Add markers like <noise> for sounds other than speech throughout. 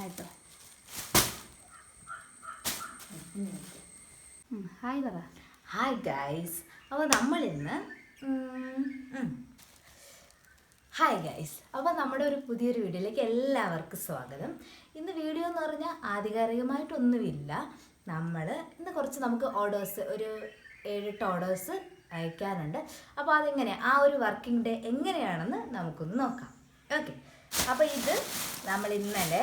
ആയിട്ടോ ഹായ് പറ. Hi guys അപ്പോൾ നമ്മൾ ഇന്ന് ഹായ് ഗൈസ് അപ്പോൾ നമ്മുടെ ഒരു പുതിയൊരു വീഡിയോയിലേക്ക് എല്ലാവർക്കും സ്വാഗതം. ഇന്ന് വീഡിയോ എന്ന് പറഞ്ഞാൽ ആധികാരികമായിട്ടൊന്നുമില്ല. നമ്മൾ ഇന്ന് കുറച്ച് നമുക്ക് ഓർഡേഴ്സ് ഒരു ഏഴെട്ട് ഓർഡേഴ്സ് അയക്കാനുണ്ട്. അപ്പോൾ അതെങ്ങനെ ആ ഒരു വർക്കിംഗ് ഡേ എങ്ങനെയാണെന്ന് നമുക്കൊന്ന് നോക്കാം. ഓക്കെ അപ്പോൾ ഇത് നമ്മൾ ഇന്നലെ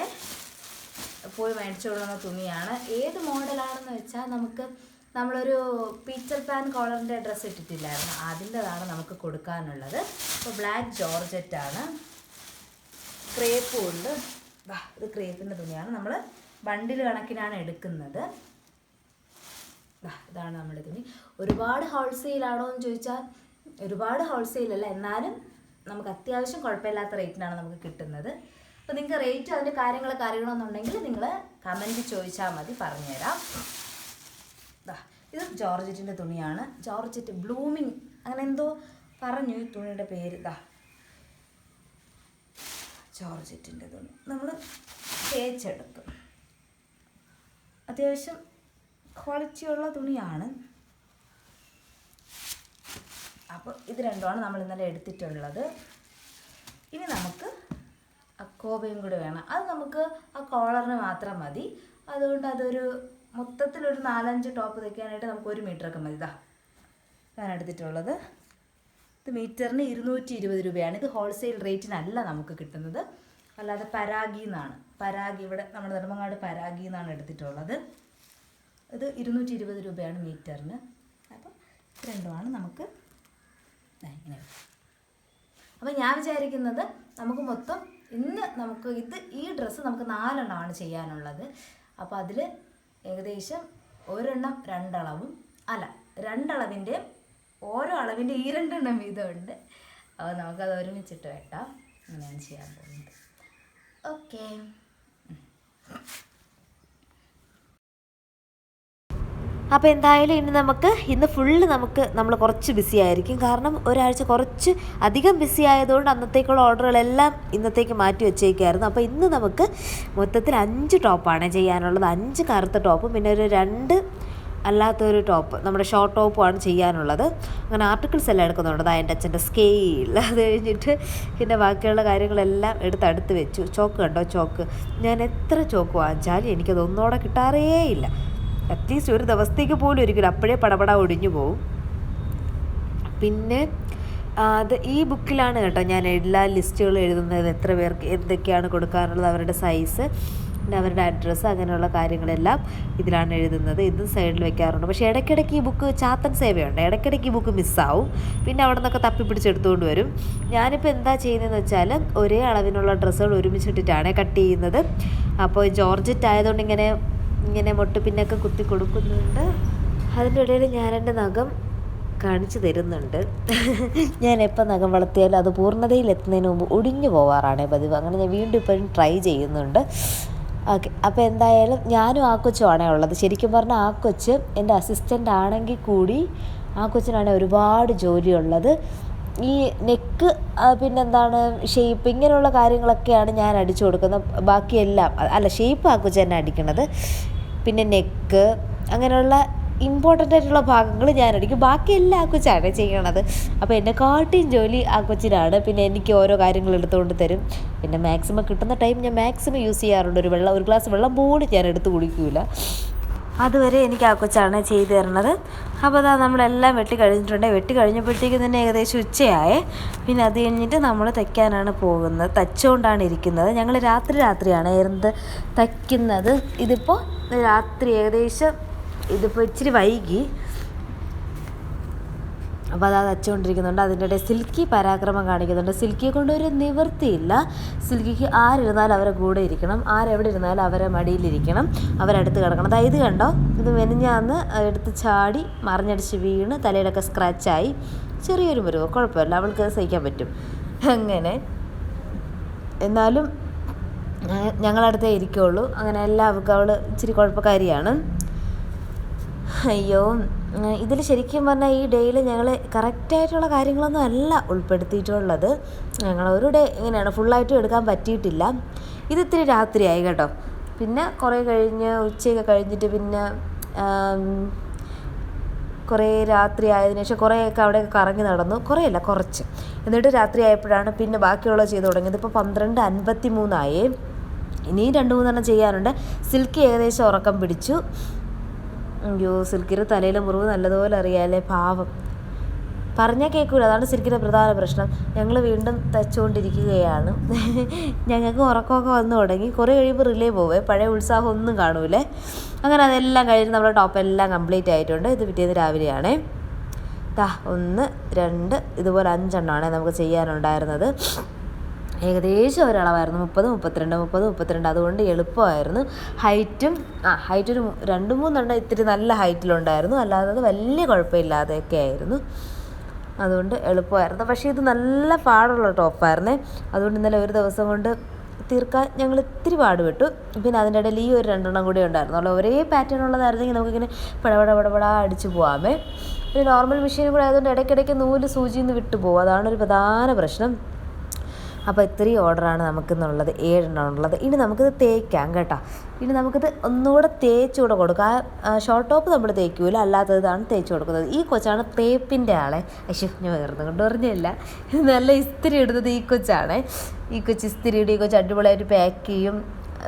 പോയി മേടിച്ചു തുണിയാണ്. ഏത് മോഡലാണെന്ന് വെച്ചാൽ നമുക്ക് നമ്മളൊരു പീച്ചർ പാൻ കോളറിന്റെ ഡ്രസ്സ് ഇട്ടിട്ടില്ലായിരുന്നു. അതിന്റെതാണ് നമുക്ക് കൊടുക്കാനുള്ളത്. അപ്പോൾ ബ്ലാക്ക് ജോർജറ്റാണ് ക്രേപ്പും ഉണ്ട് ഇത് ക്രേപ്പിന്റെ തുണിയാണ്. നമ്മൾ ബണ്ടിൽ കണക്കിനാണ് എടുക്കുന്നത്. ഇതാണ് നമ്മുടെ തുണി. ഒരുപാട് ഹോൾസെയിലാണോ എന്ന് ചോദിച്ചാൽ ഒരുപാട് ഹോൾസെയിലല്ല. എന്നാലും നമുക്ക് അത്യാവശ്യം കുഴപ്പമില്ലാത്ത റേറ്റിനാണ് നമുക്ക് കിട്ടുന്നത്. അപ്പോൾ നിങ്ങൾക്ക് റേറ്റ് അതിന്റെ കാര്യങ്ങളൊക്കെ അറിയണമെന്നുണ്ടെങ്കിൽ നിങ്ങൾ കമന്റ് ചോദിച്ചാൽ മതി പറഞ്ഞുതരാം. ഇത് ജോർജറ്റിന്റെ തുണിയാണ്. ജോർജറ്റ് ബ്ലൂമിങ് അങ്ങനെ എന്തോ പറഞ്ഞു ഈ തുണിയുടെ പേര്. ഇതാ ജോർജറ്റിന്റെ തുണി. നമ്മൾ തേച്ചെടുക്കും അത്യാവശ്യം ക്വാളിറ്റിയുള്ള തുണിയാണ്. അപ്പോൾ ഇത് രണ്ടുമാണ് നമ്മൾ ഇന്നലെ എടുത്തിട്ടുള്ളത്. ഇനി നമുക്ക് അക്കോബയും കൂടി വേണം. അത് നമുക്ക് ആ കോളറിന് മാത്രം മതി. അതുകൊണ്ട് അതൊരു മൊത്തത്തിലൊരു നാലഞ്ച് ടോപ്പ് തയ്ക്കാനായിട്ട് നമുക്ക് ഒരു മീറ്ററൊക്കെ മതി. ഇതാ ഞാൻ എടുത്തിട്ടുള്ളത്. ഇത് മീറ്ററിന് ഇരുന്നൂറ്റി ഇരുപത് രൂപയാണ്. ഇത് ഹോൾസെയിൽ റേറ്റിനല്ല നമുക്ക് കിട്ടുന്നത്. അല്ലാതെ പരാഗി എന്നാണ്. പരാഗി ഇവിടെ നമ്മുടെ നെടുമങ്ങാട് പരാഗി എന്നാണ് എടുത്തിട്ടുള്ളത്. ഇത് ഇരുന്നൂറ്റി ഇരുപത് രൂപയാണ് മീറ്ററിന് അപ്പം രണ്ടുമാണ് നമുക്ക്. ഇങ്ങനെ. അപ്പോൾ ഞാൻ വിചാരിക്കുന്നത് നമുക്ക് മൊത്തം ഇന്ന് നമുക്ക് ഇത് ഈ ഡ്രസ്സ് നമുക്ക് നാലെണ്ണമാണ് ചെയ്യാനുള്ളത്. അപ്പോൾ അതിൽ ഏകദേശം ഒരെണ്ണം രണ്ടളവും. അല്ല രണ്ടളവിന്റെ ഓരോ അളവിന്റെ ഈ രണ്ടെണ്ണം വീതമുണ്ട്. അപ്പോൾ നമുക്കത് ഒരുമിച്ചിട്ട് വെട്ടാം. അങ്ങനെയാണ് ചെയ്യാൻ പോകുന്നത്. ഓക്കേ. അപ്പോൾ എന്തായാലും ഇനി നമുക്ക് ഇന്ന് ഫുള്ള് നമുക്ക് നമ്മൾ കുറച്ച് ബിസി ആയിരിക്കും. കാരണം ഒരാഴ്ച കുറച്ച് അധികം ബിസി ആയതുകൊണ്ട് അന്നത്തേക്കുള്ള ഓർഡറുകളെല്ലാം ഇന്നത്തേക്ക് മാറ്റി വെച്ചേക്കായിരുന്നു. അപ്പോൾ ഇന്ന് നമുക്ക് മൊത്തത്തിൽ അഞ്ച് ടോപ്പാണ് ചെയ്യാനുള്ളത്. അഞ്ച് കറുത്ത ടോപ്പും പിന്നെ ഒരു രണ്ട് അല്ലാത്തൊരു ടോപ്പ് നമ്മുടെ ഷോർട്ട് ടോപ്പുമാണ് ചെയ്യാനുള്ളത്. അങ്ങനെ ആർട്ടിക്കിൾസ് എല്ലാം എടുക്കുന്നുണ്ട്. അതാ എന്റെ അച്ഛന്റെ സ്കെയിൽ അത് കഴിഞ്ഞിട്ട് പിന്നെ ബാക്കിയുള്ള കാര്യങ്ങളെല്ലാം എടുത്ത് അടുത്ത് വെച്ചു. ചോക്ക് കണ്ടോ? ചോക്ക്. ഞാൻ എത്ര ചോക്ക് വാങ്ങിച്ചാലും എനിക്കത് ഒന്നോടെ കിട്ടാറേ ഇല്ല അറ്റ്ലീസ്റ്റ് ഒരു ദിവസത്തേക്ക് പോലും ഒരിക്കലും അപ്പോഴേ പടപട ഒടിഞ്ഞു പോവും. പിന്നെ അത് ഈ ബുക്കിലാണ് കേട്ടോ ഞാൻ എല്ലാ ലിസ്റ്റുകളും എഴുതുന്നത് എത്ര പേർക്ക് എന്തൊക്കെയാണ് കൊടുക്കാനുള്ളത് അവരുടെ സൈസ് പിന്നെ അവരുടെ അഡ്രസ്സ് അങ്ങനെയുള്ള കാര്യങ്ങളെല്ലാം ഇതിലാണ് എഴുതുന്നത്. ഇതും സൈഡിൽ വെക്കാറുണ്ട്. പക്ഷേ ഇടയ്ക്കിടയ്ക്ക് ഈ ബുക്ക് ചാത്തൻ സേവയുണ്ട്. ഇടയ്ക്കിടയ്ക്ക് ഈ ബുക്ക് മിസ്സാവും പിന്നെ അവിടെ നിന്നൊക്കെ തപ്പിപ്പിടിച്ചെടുത്തുകൊണ്ട് വരും. ഞാനിപ്പോൾ എന്താ ചെയ്യുന്നതെന്ന് വെച്ചാൽ ഒരേ അളവിനുള്ള ഡ്രസ്സുകൾ ഒരുമിച്ചിട്ടിട്ടാണ് കട്ട് ചെയ്യുന്നത്. അപ്പോൾ ജോർജറ്റ് ആയതുകൊണ്ട് ഇങ്ങനെ ഇങ്ങനെ മുട്ട് പിന്നൊക്കെ കുത്തി കൊടുക്കുന്നുണ്ട്. അതിന്റെ ഇടയിൽ ഞാൻ എന്റെ നഖം കാണിച്ചു തരുന്നുണ്ട്. ഞാൻ എപ്പോൾ നഖം വളർത്തിയാലും അത് പൂർണതയിൽ എത്തുന്നതിന് മുമ്പ് ഒടിഞ്ഞു പോവാറാണ് പതിവ്. അങ്ങനെ ഞാൻ വീണ്ടും ഇപ്പോഴും ട്രൈ ചെയ്യുന്നുണ്ട്. ഓക്കെ അപ്പോൾ എന്തായാലും ഞാനും ആ കൊച്ചുമാണ് ഉള്ളത്. ശരിക്കും പറഞ്ഞാൽ ആ കൊച്ച് എന്റെ അസിസ്റ്റന്റ് ആണെങ്കിൽ കൂടി ആ കൊച്ചിനാണ് ഒരുപാട് ജോലിയുള്ളത്. ഈ നെക്ക് പിന്നെന്താണ് ഷേപ്പ് ഇങ്ങനെയുള്ള കാര്യങ്ങളൊക്കെയാണ് ഞാൻ അടിച്ചു കൊടുക്കുന്നത്. ബാക്കിയെല്ലാം അല്ല ഷേപ്പ് ആ തന്നെ അടിക്കണത്. പിന്നെ നെക്ക് അങ്ങനെയുള്ള ഇമ്പോർട്ടന്റ് ആയിട്ടുള്ള ഭാഗങ്ങൾ ഞാൻ അടിക്കും. ബാക്കിയെല്ലാം ആ കൊച്ചാണ് ചെയ്യണത്. അപ്പോൾ എന്റെ കാട്ടിയും ജോലി ആ കൊച്ചിനാണ്. പിന്നെ എനിക്ക് ഓരോ കാര്യങ്ങൾ എടുത്തുകൊണ്ട് തരും. പിന്നെ മാക്സിമം കിട്ടുന്ന ടൈം ഞാൻ മാക്സിമം യൂസ് ചെയ്യാറുണ്ട്. ഒരു വെള്ളം ഒരു ഗ്ലാസ് വെള്ളം പോലും ഞാൻ എടുത്ത് കുടിക്കൂല. അതുവരെ എനിക്ക് ആ കൊച്ചാണ് ചെയ്തു തരണത് അപ്പോൾ അതാ നമ്മളെല്ലാം വെട്ടി കഴിഞ്ഞിട്ടുണ്ട്. വെട്ടി കഴിഞ്ഞപ്പോഴത്തേക്കും തന്നെ ഏകദേശം ഉച്ചയായേ. പിന്നെ അത് കഴിഞ്ഞിട്ട് നമ്മൾ തയ്ക്കാനാണ് പോകുന്നത്. തച്ചുകൊണ്ടാണ് ഇരിക്കുന്നത്. ഞങ്ങൾ രാത്രി രാത്രിയാണ് എന്ത് തയ്ക്കുന്നത്. ഇതിപ്പോൾ രാത്രി ഏകദേശം ഇതിപ്പോൾ ഇച്ചിരി വൈകി. അപ്പോൾ അത് തച്ചുകൊണ്ടിരിക്കുന്നുണ്ട് അതിന്റെ ഇടയിൽ സിൽക്കി പരാക്രമം കാണിക്കുന്നുണ്ട്. സിൽക്കിയെ കൊണ്ട് ഒരു നിവൃത്തിയില്ല. സിൽക്കിക്ക് ആരിരുന്നാലും അവരെ കൂടെ ഇരിക്കണം. ആരെവിടെ ഇരുന്നാലും അവരെ മടിയിലിരിക്കണം. അവരടുത്ത് കിടക്കണം. അതായത് കണ്ടോ? ഇത് മെനിഞ്ഞാന്ന് എടുത്ത് ചാടി മറിഞ്ഞടിച്ച് വീണ് തലയിലൊക്കെ സ്ക്രാച്ചായി. ചെറിയൊരു മുറിവ്. കുഴപ്പമില്ല. അവൾക്ക് സഹിക്കാൻ പറ്റും. അങ്ങനെ. എന്നാലും ഞങ്ങളടുത്തേ ഇരിക്കുള്ളൂ. അങ്ങനെ എല്ലാവർക്കും അവൾ ഇച്ചിരി കുഴപ്പക്കാരിയാണ്. അയ്യോ. ഇതിൽ ശരിക്കും പറഞ്ഞാൽ ഈ ഡേയിൽ ഞങ്ങൾ കറക്റ്റായിട്ടുള്ള കാര്യങ്ങളൊന്നും അല്ല ഉൾപ്പെടുത്തിയിട്ടുള്ളത്. ഞങ്ങൾ ഒരു ഡേ ഇങ്ങനെയാണ് ഫുള്ളായിട്ടും എടുക്കാൻ പറ്റിയിട്ടില്ല. ഇത് ഇത്തിരി രാത്രിയായി കേട്ടോ. പിന്നെ കുറേ കഴിഞ്ഞ് ഉച്ചയൊക്കെ കഴിഞ്ഞിട്ട് പിന്നെ കുറേ രാത്രി ആയതിനു ശേഷം കുറേയൊക്കെ അവിടെയൊക്കെ കറങ്ങി നടന്നു. കുറേയല്ല കുറച്ച്. എന്നിട്ട് രാത്രി ആയപ്പോഴാണ് പിന്നെ ബാക്കിയുള്ളത് ചെയ്തു തുടങ്ങിയത്. ഇപ്പോൾ പന്ത്രണ്ട് അൻപത്തി മൂന്നായി ഇനിയും രണ്ട് മൂന്നെണ്ണം ചെയ്യാനുണ്ട്. സിൽക്കി ഏകദേശം ഉറക്കം പിടിച്ചു. അയ്യോ സിൽക്കിയുടെ തലയിലെ മുറിവ് നല്ലതുപോലെ അറിയാമല്ലേ പാവം. പറഞ്ഞാൽ കേൾക്കൂല അതാണ് സിൽക്കിന്റെ പ്രധാന പ്രശ്നം. ഞങ്ങൾ വീണ്ടും തച്ചുകൊണ്ടിരിക്കുകയാണ്. ഞങ്ങൾക്ക് ഉറക്കമൊക്കെ വന്നു തുടങ്ങി. കുറേ കഴിയുമ്പോൾ റിലേ പോവേ. പഴയ ഉത്സാഹം ഒന്നും കാണൂലേ. അങ്ങനെ അതെല്ലാം കഴിഞ്ഞ് നമ്മുടെ ടോപ്പ് എല്ലാം കംപ്ലീറ്റ് ആയിട്ടുണ്ട്. ഇത് പിറ്റേന്ന് രാവിലെയാണേ. ദാ ഒന്ന് രണ്ട് ഇതുപോലെ അഞ്ചെണ്ണമാണ് നമുക്ക് ചെയ്യാനുണ്ടായിരുന്നത്. ഏകദേശം ഒരളവായിരുന്നു. മുപ്പത് മുപ്പത്തിരണ്ട് മുപ്പത് മുപ്പത്തിരണ്ട്. അതുകൊണ്ട് എളുപ്പമായിരുന്നു. ഹൈറ്റും ആ ഹൈറ്റ് ഒരു രണ്ട് മൂന്നെണ്ണം ഇത്തിരി നല്ല ഹൈറ്റിലുണ്ടായിരുന്നു. അല്ലാതെ വലിയ കുഴപ്പമില്ലാതെയൊക്കെ ആയിരുന്നു. അതുകൊണ്ട് എളുപ്പമായിരുന്നു. പക്ഷേ ഇത് നല്ല പാടുള്ള ടോപ്പായിരുന്നേ. അതുകൊണ്ട് ഇന്നലെ ഒരു ദിവസം കൊണ്ട് തീർക്കാൻ ഞങ്ങൾ ഇത്തിരി പാടുപെട്ടു. പിന്നെ അതിന്റെ ഇടയിൽ ഈ ഒരു രണ്ടെണ്ണം കൂടി ഉണ്ടായിരുന്നു. അല്ല ഒരേ പാറ്റേൺ ഉള്ളതായിരുന്നെങ്കിൽ നമുക്കിങ്ങനെ പടപട പടപട അടിച്ച് പോകാമേ പിന്നെ നോർമൽ മെഷീനും കൂടെ ആയതുകൊണ്ട് ഇടയ്ക്കിടയ്ക്ക് നൂൽ സൂചിയിൽ നിന്ന് വിട്ടു പോകും. അതാണ് ഒരു പ്രധാന പ്രശ്നം. അപ്പോൾ ഇത്രയും ഓർഡറാണ് നമുക്കിന്നുള്ളത് ഏഴെണ്ണം ഉള്ളത്. ഇനി നമുക്കിത് തേക്കാം കേട്ടോ. ഇനി നമുക്കിത് ഒന്നുകൂടെ തേച്ച് കൂടെ കൊടുക്കാം ഷോർട്ട് ടോപ്പ് നമ്മൾ തേക്കൂല അല്ലാത്തതാണ് തേച്ച് കൊടുക്കുന്നത്. ഈ കൊച്ചാണ് തേപ്പിന്റെ ആളെ. അശു ഞാൻ വേർന്ന് കൊണ്ട് പറഞ്ഞില്ല. നല്ല ഇസ്തിരി ഇടുന്നത് ഈ കൊച്ചാണ്. ഈ കൊച്ച് ഇസ്തിരി ഇടും. ഈ കൊച്ച് അടിപൊളിയായിട്ട് പാക്ക് ചെയ്യും.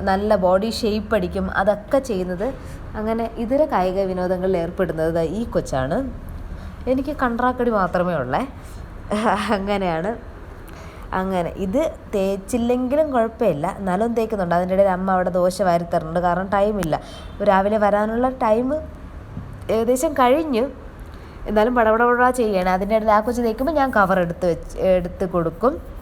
നല്ല ബോഡി ഷേപ്പ് അടിക്കും. അതൊക്കെ ചെയ്യുന്നത് അങ്ങനെ ഇതര കായിക വിനോദങ്ങളിൽ ഏർപ്പെടുന്നത് ഈ കൊച്ചാണ്. എനിക്ക് കണ്ട്രാക്കടി മാത്രമേ ഉള്ളേ. <laughs> അങ്ങനെയാണ്. അങ്ങനെ. ഇത് തേച്ചില്ലെങ്കിലും കുഴപ്പമില്ല. എന്നാലും തേക്കുന്നുണ്ട്. അതിന്റെ ഇടയിൽ അമ്മ അവിടെ ദോശ വാരിത്തരുന്നുണ്ട്. കാരണം ടൈമില്ല. രാവിലെ വരാനുള്ള ടൈം ഏകദേശം കഴിഞ്ഞു. എന്നാലും പടപടപട ചെയ്യണം. അതിന്റെ ഇടയിൽ ആ കൊച്ചു തേക്കുമ്പോൾ ഞാൻ കവർ എടുത്ത് വെച്ച് എടുത്ത് കൊടുക്കും.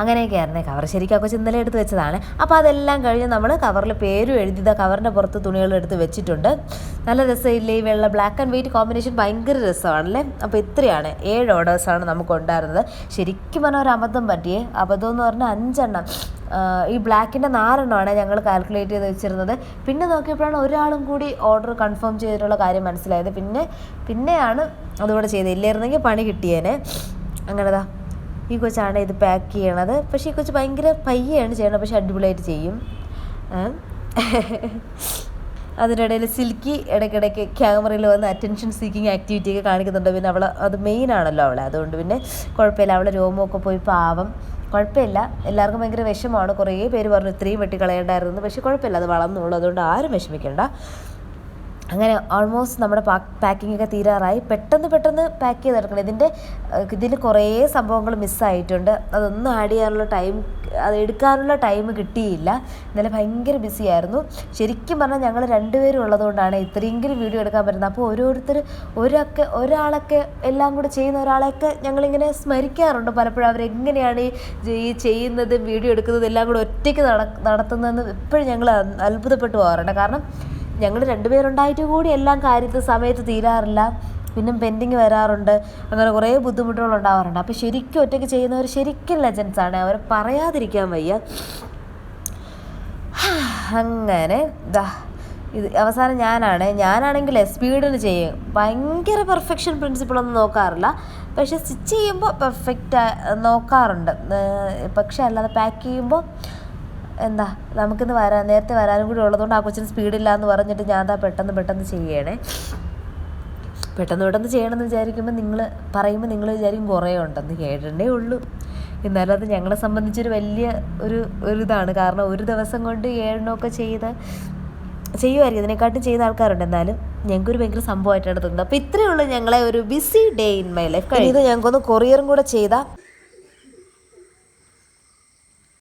അങ്ങനെയൊക്കെയായിരുന്നേ. കവർ ശരിക്കും ഒക്കെ ചിന്തല എടുത്ത് വെച്ചതാണ്. അപ്പോൾ അതെല്ലാം കഴിഞ്ഞ് നമ്മൾ കവറിൽ പേരും എഴുതിയത്. കവറിന്റെ പുറത്ത് തുണികൾ എടുത്ത് വെച്ചിട്ടുണ്ട്. നല്ല രസമില്ലേ? ഈ വെള്ള ബ്ലാക്ക് ആൻഡ് വൈറ്റ് കോമ്പിനേഷൻ ഭയങ്കര രസമാണല്ലേ? അപ്പോൾ ഇത്രയാണ്. ഏഴ് ഓർഡേഴ്സാണ് നമുക്ക് ഉണ്ടായിരുന്നത് ശരിക്കും പറഞ്ഞാൽ ഒരു അബദ്ധം പറ്റിയേ. അബദ്ധം എന്ന് പറഞ്ഞാൽ അഞ്ചെണ്ണം ഈ ബ്ലാക്കിന്റെ നാലെണ്ണമാണ് ഞങ്ങൾ കാൽക്കുലേറ്റ് ചെയ്ത് വെച്ചിരുന്നത്. പിന്നെ നോക്കിയപ്പോഴാണ് ഒരാളും കൂടി ഓർഡർ കൺഫേം ചെയ്തിട്ടുള്ള കാര്യം മനസ്സിലായത്. പിന്നെ പിന്നെയാണ് അതുകൂടെ ചെയ്തത്. ഇല്ലായിരുന്നെങ്കിൽ പണി കിട്ടിയേനെ. അങ്ങനെതാ. ഈ കൊച്ചാണ് ഇത് പാക്ക് ചെയ്യണത്. പക്ഷേ ഈ കൊച്ച് ഭയങ്കര പയ്യാണ് ചെയ്യണത്. പക്ഷെ അടിപൊളിയായിട്ട് ചെയ്യും? അതിനിടയിൽ സിൽക്കി ഇടയ്ക്കിടയ്ക്ക് ക്യാമറയിൽ വന്ന് അറ്റൻഷൻ സീക്കിങ് ആക്ടിവിറ്റി ഒക്കെ കാണിക്കുന്നുണ്ട്. പിന്നെ അവൾ അത് മെയിൻ ആണല്ലോ അവളെ. അതുകൊണ്ട് പിന്നെ കുഴപ്പമില്ല. അവളെ രോമമൊക്കെ പോയി പാവം. കുഴപ്പമില്ല. എല്ലാവർക്കും ഭയങ്കര വിഷമമാണ്. കുറേ പേര് പറഞ്ഞു ഇത്രയും വെട്ടിക്കളയേണ്ടായിരുന്നു. പക്ഷേ കുഴപ്പമില്ല. അത് വളർന്നുള്ളൂ. അതുകൊണ്ട് ആരും വിഷമിക്കേണ്ട. അങ്ങനെ ഓൾമോസ്റ്റ് നമ്മുടെ പാക്കിംഗ് ഒക്കെ തീരാറായി. പെട്ടെന്ന് പെട്ടെന്ന് പാക്ക് ചെയ്തെടുക്കണം ഇതിന്റെ ഇതിൽ കുറേ സംഭവങ്ങൾ മിസ്സായിട്ടുണ്ട് അതൊന്നും ആഡ് ചെയ്യാനുള്ള ടൈം അത് എടുക്കാനുള്ള ടൈം കിട്ടിയില്ല. ഇന്നലെ ഭയങ്കര ബിസി ആയിരുന്നു. ശരിക്കും പറഞ്ഞാൽ ഞങ്ങൾ രണ്ടുപേരും ഉള്ളതുകൊണ്ടാണ് ഇത്രയെങ്കിലും വീഡിയോ എടുക്കാൻ പറ്റുന്നത്. അപ്പോൾ ഓരോരുത്തർ ഒരൊക്കെ ഒരാളൊക്കെ എല്ലാം കൂടെ ചെയ്യുന്ന ഒരാളെയൊക്കെ ഞങ്ങളിങ്ങനെ സ്മരിക്കാറുണ്ട്. പലപ്പോഴും അവരെങ്ങനെയാണ് ഈ ചെയ്യുന്നത് വീഡിയോ എടുക്കുന്നത് എല്ലാം കൂടെ ഒറ്റയ്ക്ക് നട നടത്തുന്നതെന്ന് എപ്പോഴും ഞങ്ങൾ അത്ഭുതപ്പെട്ടു പോകാറുണ്ട്. കാരണം ഞങ്ങൾ രണ്ടുപേരുണ്ടായിട്ട് കൂടി എല്ലാം കാര്യത്തിൽ സമയത്ത് തീരാറില്ല. പിന്നെ പെൻഡിങ് വരാറുണ്ട്. അങ്ങനെ കുറേ ബുദ്ധിമുട്ടുകൾ ഉണ്ടാവാറുണ്ട്. അപ്പോൾ ശരിക്കും ഒറ്റയ്ക്ക് ചെയ്യുന്നവർ ശരിക്കും ലെജൻസാണ് അവർ പറയാതിരിക്കാൻ വയ്യ. <sighs> അങ്ങനെ ദാ ഇത് അവസാനം ഞാനാണ്. ഞാനാണെങ്കിൽ സ്പീഡിന് ചെയ്യും. ഭയങ്കര പെർഫെക്ഷൻ പ്രിൻസിപ്പിളൊന്നും നോക്കാറില്ല. പക്ഷെ സ്റ്റിച്ച് ചെയ്യുമ്പോൾ പെർഫെക്റ്റ് നോക്കാറുണ്ട്. പക്ഷെ അല്ലാതെ പാക്ക് ചെയ്യുമ്പോൾ എന്താ നമുക്കിന്ന് വരാൻ നേരത്തെ വരാനും കൂടി ഉള്ളതുകൊണ്ട് ആ കൊച്ചിന് സ്പീഡില്ല എന്ന് പറഞ്ഞിട്ട് ഞാൻ ദാ പെട്ടെന്ന് പെട്ടെന്ന് ചെയ്യണേ. പെട്ടെന്ന് പെട്ടെന്ന് ചെയ്യണമെന്ന് വിചാരിക്കുമ്പോൾ നിങ്ങൾ പറയുമ്പോൾ നിങ്ങൾ വിചാരിക്കും കുറേ ഉണ്ടെന്ന് കേട്ടേ ഉള്ളൂ. എന്നാലും അത് ഞങ്ങളെ സംബന്ധിച്ചൊരു വലിയ ഒരു ഒരു ഇതാണ്. കാരണം ഒരു ദിവസം കൊണ്ട് ഏഴെണ്ണമൊക്കെ ചെയ്ത് ചെയ്യുമായിരിക്കും ഇതിനെക്കാട്ടും ചെയ്ത ആൾക്കാരുണ്ട്. എന്നാലും ഞങ്ങൾക്കൊരു ഭയങ്കര സംഭവമായിട്ടാണ് തോന്നുന്നത്. അപ്പോൾ ഇത്രയേ ഉള്ളൂ ഞങ്ങളെ ഒരു busy day in my life ഇത് ഞങ്ങൾക്കൊന്ന് കൊറിയറും കൂടെ ചെയ്താൽ